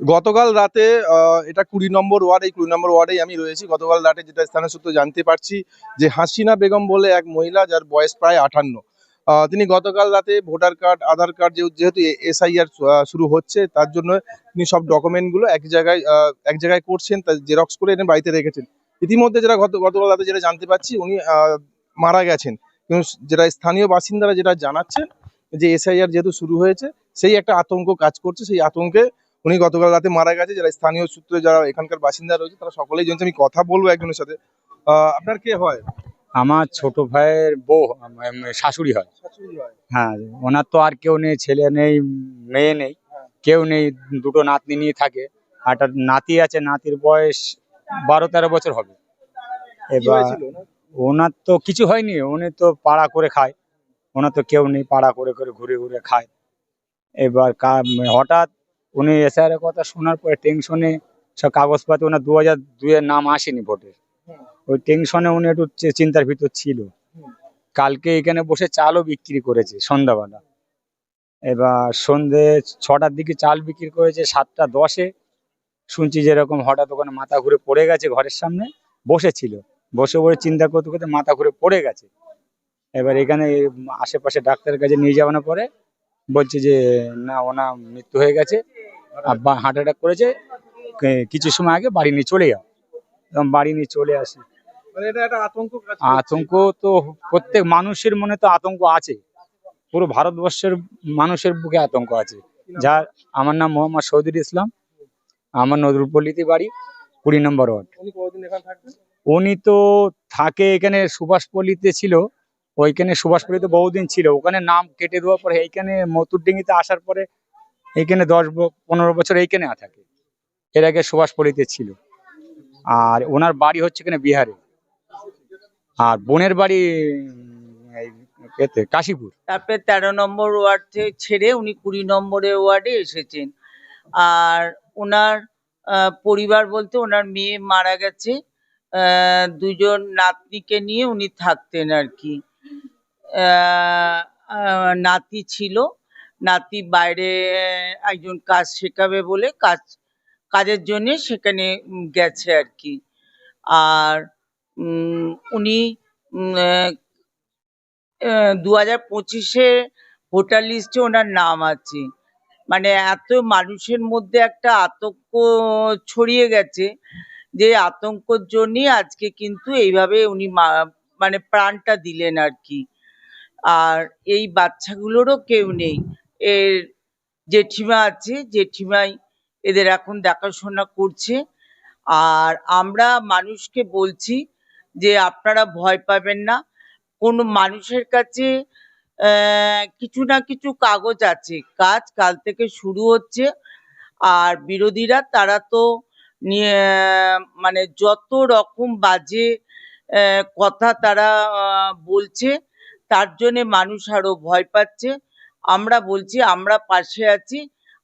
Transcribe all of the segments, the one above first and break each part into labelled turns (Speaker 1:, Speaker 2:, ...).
Speaker 1: গতকাল রাতে এটা কুড়ি নম্বর ওয়ার্ড এই কুড়ি নম্বর ওয়ার্ডেই আমি রয়েছি। গতকাল রাতে যেটা স্থানীয় সূত্র জানতে পারছি যে হাসিনা বেগম বলে এক মহিলা যার বয়স প্রায় আটান্ন। আহ, তিনি গতকাল রাতে ভোটার কার্ড আধার কার্ড যেহেতু এসআইআর শুরু হচ্ছে তার জন্য তিনি সব ডকুমেন্টগুলো এক জায়গায় এক জায়গায় করছেন তার জেরক্স করে এনে বাড়িতে রেখেছেন। ইতিমধ্যে গত গতকাল রাতে যেটা জানতে পারছি উনি মারা গেছেন। কিন্তু যেটা স্থানীয় বাসিন্দারা যেটা জানাচ্ছেন যে এসআইআর যেহেতু শুরু হয়েছে সেই একটা আতঙ্ক কাজ করছে সেই আতঙ্কে উনি গতকাল রাতে মারা গেছে যারা স্থানীয় সূত্রে যারা এখানকার বাসিন্দা রয়েছে তারা সকলেই জানছে আমি কথা বলব একজনের সাথে। আপনার কে হয়?
Speaker 2: আমার ছোট ভাইয়ের বউ শাশুড়ি হয়।
Speaker 1: হ্যাঁ।
Speaker 2: ওনার তো আর কেউ নেই ছেলে নেই মেয়ে নেই কেউ নেই দুটো নাতনি নিয়ে থাকে। একটা নাতি আছে নাতির বয়স বারো তেরো বছর হবে। এবার
Speaker 1: ওনার?
Speaker 2: তো কিছু হয়নি উনি তো পাড়া করে খায়। ওনার তো কেউ নেই পাড়া করে করে ঘুরে ঘুরে খায়। এবার হঠাৎ উনি এসআর কথা শোনার পরে টেনশনে সব কাগজপাতি ওনার দু হাজার দুইয়ের নাম আসেনি ভোটের ওই টেনশনে উনি একটু চিন্তার ভিতর ছিল। কালকে এখানে বসে চালও বিক্রি করেছে সন্ধ্যাবেলা। এবার সন্ধে ছটার দিকে চাল বিক্রি করেছে সাতটা দশে। শুনছি যেরকম হঠাৎ ওখানে মাথা ঘুরে পড়ে গেছে ঘরের সামনে বসেছিল। বসে বসে চিন্তা করতে করতে মাথা ঘুরে পড়ে গেছে। এবার এখানে আশেপাশে ডাক্তারের কাছে নিয়ে যাওয়ানোর পরে বলছে যে না ওনা মৃত্যু হয়ে গেছে। আব্বা হার্ট অ্যাটাক করেছে কিছু সময় আগে বাড়ি নিয়ে চলে যাও। এবং বাড়ি নিয়ে চলে আসি।
Speaker 1: মানে আতঙ্ক
Speaker 2: তো প্রত্যেক মানুষের মনে তো আতঙ্ক আছে। পুরো ভারতবর্ষের মানুষের বুকে আতঙ্ক আছে। যার আমার নাম মোহাম্মদ শহীদুল ইসলাম। আমার নজরুলপল্লীতে বাড়ি কুড়ি নম্বর ওয়ার্ড।
Speaker 1: উনি
Speaker 2: তো থাকে এখানে সুভাষপল্লীতে ছিল। ওইখানে সুভাষপল্লীতে বহুদিন ছিল। ওখানে নাম কেটে দেওয়ার পরে এইখানে মতুরডিঙ্গিতে আসার পরে এইখানে দশ পনেরো বছর এইখানে থাকে। এর আগে সুভাষপল্লীতে ছিল। আর ওনার বাড়ি হচ্ছে এখানে বিহারে। আর বোনের বাড়ি এতে, কাশীপুর।
Speaker 3: তারপরে তেরো নম্বর ওয়ার্ড থেকে ছেড়ে উনি কুড়ি নম্বরের ওয়ার্ডে এসেছেন। আর ওনার পরিবার বলতে ওনার মেয়ে মারা গেছে। দুজন নাতনিকে নিয়ে উনি থাকতেন আর কি। নাতি ছিল। নাতি বাইরে একজন কাজ শেখাবে বলে কাজ, কাজের জন্য সেখানে গেছে আর কি। আর উনি দু হাজার পঁচিশে ভোটার লিস্টে ওনার নাম আছে। মানে এত মানুষের মধ্যে একটা আতঙ্ক ছড়িয়ে গেছে যে আতঙ্কর জন্যই আজকে কিন্তু এইভাবে উনি মানে প্রাণটা দিলেন আর কি। আর এই বাচ্চাগুলোরও কেউ নেই। এর জেঠিমা আছে, জেঠিমাই এদের এখন দেখাশোনা করছে। আর আমরা মানুষকে বলছি যে আপনারা ভয় পাবেন না। কোনো মানুষের কাছে কিছু না কিছু কাগজ আছে। কাজ কাল থেকে শুরু হচ্ছে। আর বিরোধীরা তারা তো নিয়ে মানে যত রকম বাজে কথা তারা বলছে, তার জন্যে মানুষ আরও ভয় পাচ্ছে। আমরা বলছি, আমরা পাশে আছি,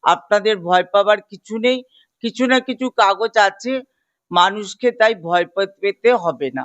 Speaker 3: আপনাদের ভয় পাবার কিছু নেই, কিছু না কিছু কাগজ আছে, মানুষকে তাই ভয় পেতে হবে না।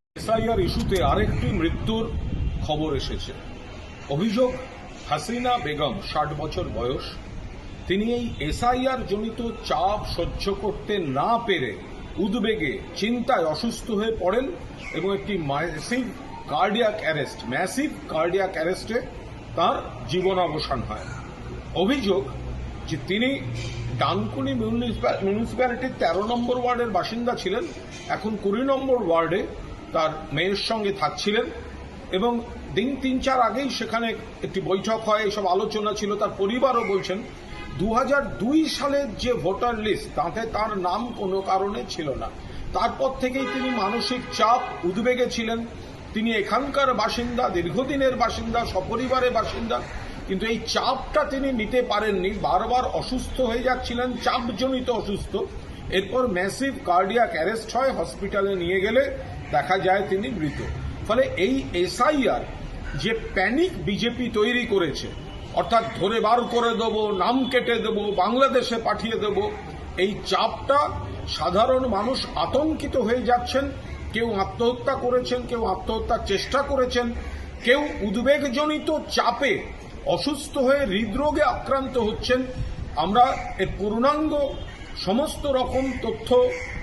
Speaker 4: SIR ইস্যুতে আরেকটি মৃত্যুর খবর এসেছে। অভিযোগ, হাসিনা বেগম ষাট বছর বয়স। তিনি এই এসআইআর জনিত চাপ সহ্য করতে না পেরে উদ্বেগে, চিন্তায় অসুস্থ হয়ে পড়েন এবং একটি massive cardiac arrest massive cardiac অ্যারেস্টে তার জীবনাবসান হয়। অভিযোগ যে তিনি ডানকুনি মিউনিসিপা- মিউনিসিপ্যালিটির তেরো নম্বর ওয়ার্ডের বাসিন্দা ছিলেন। এখন কুড়ি নম্বর ওয়ার্ডে তার মেয়ের সঙ্গে থাকছিলেন এবং দিন তিন চার আগেই সেখানে একটি বৈঠক হয় এইসব আলোচনা ছিল, তার পরিবারও বলছেন দু হাজার দুই সালের যে ভোটার লিস্ট, তাতে তার নাম কোনো কারণে ছিল না। তারপর থেকেই তিনি মানসিক চাপ উদ্বেগে ছিলেন। তিনি এখানকার বাসিন্দা, দীর্ঘদিনের বাসিন্দা, সপরিবারের বাসিন্দা, কিন্তু এই চাপটা তিনি নিতে পারেননি। বারবার অসুস্থ হয়ে যাচ্ছিলেন, চাপজনিত অসুস্থ। এরপর ম্যাসিভ কার্ডিয়াক অ্যারেস্ট হয় হসপিটালে নিয়ে গেলে দেখা যায় তিনি মৃত। ফলে এই এসআইআর যে প্যানিক বিজেপি তৈরি করেছে, অর্থাৎ ধরে বার করে দেব, নাম কেটে দেব, বাংলাদেশে পাঠিয়ে দেব, এই চাপটা সাধারণ মানুষ আতঙ্কিত হয়ে যাচ্ছেন। কেউ আত্মহত্যা করেছেন, কেউ আত্মহত্যার চেষ্টা করেছেন, কেউ উদ্বেগজনিত চাপে অসুস্থ হয়ে হৃদরোগে আক্রান্ত হচ্ছেন। আমরা এর পূর্ণাঙ্গ সমস্ত রকম তথ্য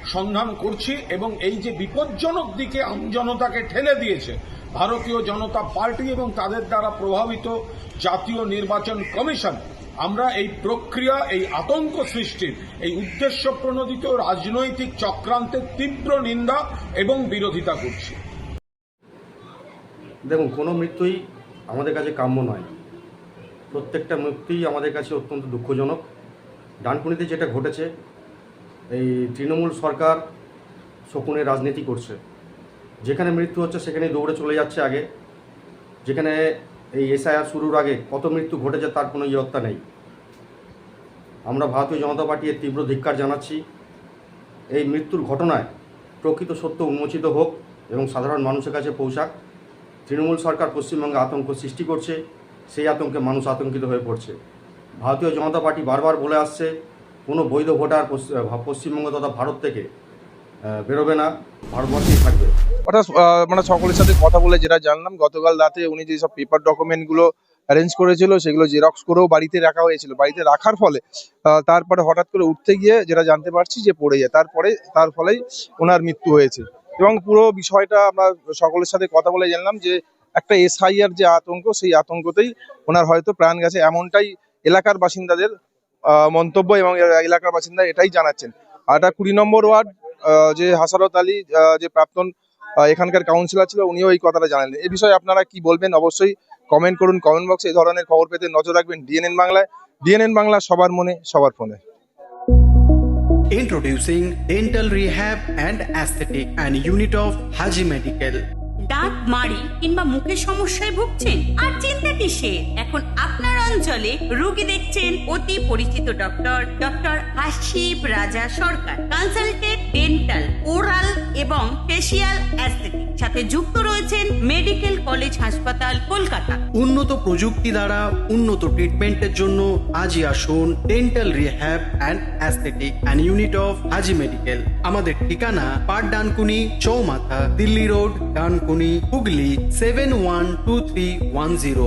Speaker 4: সন্ধান করছি এবং এই যে বিপজ্জনক দিকে আমজনতাকে ঠেলে দিয়েছে, ভারতীয় জনতা পার্টি এবং তাদের দ্বারা প্রভাবিত জাতীয় নির্বাচন কমিশন, আমরা এই প্রক্রিয়া, এই আতঙ্ক সৃষ্টির, এই উদ্দেশ্য প্রণোদিত রাজনৈতিক চক্রান্তের তীব্র নিন্দা এবং বিরোধিতা করছি।
Speaker 5: দেখুন, কোনো মৃত্যুই আমাদের কাছে কাম্য নয়। প্রত্যেকটা মৃত্যুই আমাদের কাছে অত্যন্ত দুঃখজনক। ডানকুনিতে যেটা ঘটেছে এই তৃণমূল সরকার শকুনের রাজনীতি করছে। যেখানে মৃত্যু হচ্ছে সেখানে দৌড়ে চলে যাচ্ছে আগে। যেখানে এই এসআইআর শুরুর আগে কত মৃত্যু ঘটেছে তার কোনো ইয়ত্তা নেই। আমরা ভারতীয় জনতা পার্টি এর তীব্র ধিক্কার জানাচ্ছি। এই মৃত্যুর ঘটনায় প্রকৃত সত্য উন্মোচিত হোক এবং সাধারণ মানুষের কাছে পৌঁছাক। তৃণমূল সরকার পশ্চিমবঙ্গে আতঙ্ক সৃষ্টি করছে, সেই আতঙ্কে মানুষ আতঙ্কিত হয়ে পড়ছে। ভারতীয় জনতা পার্টি বারবার বলে আসছে কোনো বৈধ ভোটার পশ্চিমবঙ্গ তথা ভারত থেকে বেরোবে না, ভারতবর্ষেই থাকবে।
Speaker 1: অর্থাৎ মানে সকলের সাথে কথা বলে যেটা জানলাম, গতকাল রাতে উনি যেসব পেপার ডকুমেন্টগুলো অ্যারেঞ্জ করেছিল, সেগুলো জেরক্স করেও বাড়িতে রাখা হয়েছিল। বাড়িতে রাখার ফলে তারপরে হঠাৎ করে উঠতে গিয়ে যেটা জানতে পারছি যে পড়ে যায়। তারপরে, তার ফলেই ওনার মৃত্যু হয়েছে। এবং পুরো বিষয়টা আমরা সকলের সাথে কথা বলে জানলাম যে একটা এসআইআর যে আতঙ্ক, সেই আতঙ্কতেই ওনার হয়তো প্রাণ গেছে। এমনটাই এলাকার বাসিন্দাদের মন্তব্য এবং এলাকার বাসিন্দা এটাই জানাচ্ছেন। আর এটা কুড়ি নম্বর ওয়ার্ড আহ, যে হাসারত আলী আহ, যে প্রাক্তন আহ, এখানকার কাউন্সিলর ছিল উনিও এই কথাটা জানালেন। এ বিষয়ে আপনারা কি বলবেন? অবশ্যই কমেন্ট করুন কমেন্ট বক্সে এই ধরনের খবর পেতে নজর রাখবেন ডিএনএন বাংলায়। ডিএনএন বাংলা সবার মনে সবার ফোনে।
Speaker 6: Introducing Dental Rehab and Aesthetic and Unit of Haji Medical.
Speaker 7: দাঁত মাড়ি কিংবা মুখের সমস্যায় ভুগছেন? আর চিন্তা কিসের? এখন আপনার অঞ্চলে রোগী দেখছেন অতি পরিচিত doctor doctor Hasib Raja Sarkar. Consultant dental oral এবং ফেসিয়াল অ্যাস্থেটিক সাথে যুক্ত রয়েছেন মেডিকেল কলেজ হাসপাতাল কলকাতা।
Speaker 6: উন্নত প্রযুক্তি দ্বারা উন্নত ট্রিটমেন্টের জন্য আজই আসুন dental rehab and aesthetic and unit of Haji medical আমাদের ঠিকানা পাট ডানকুনি চৌমাথা Delhi road Dankuni Hooghly seven one two three one zero